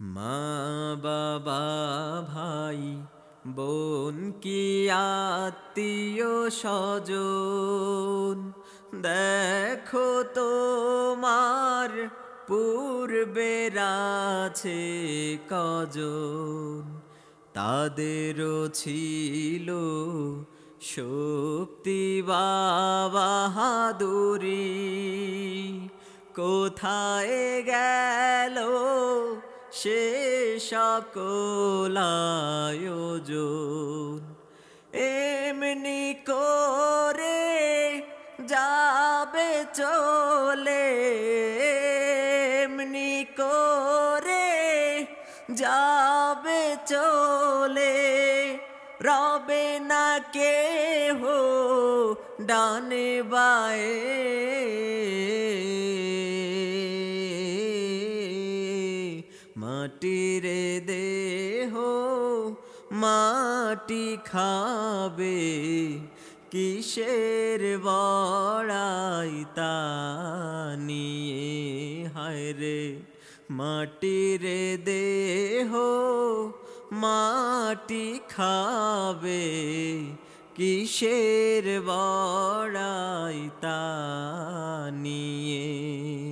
মা বাবা ভাই, বোন কি আত্মীয় স্বজন? দেখো তোমার পূর্বের আছে কজন? তাদেরও ছিল শক্তি বাবাহাদুরি কোথায় গেল সে সকল আয়োজন এমনি করে যাবে চলে, এমনি করে যাবে চলে। রবে না কে হো ডানে বায়ে মাটির দেহ মাটি খাবে কিসের বড়াই তা নিয়ে? হায় রে, মাটির দেহ মাটি খাবে কিসের বড়াই তা নিয়ে?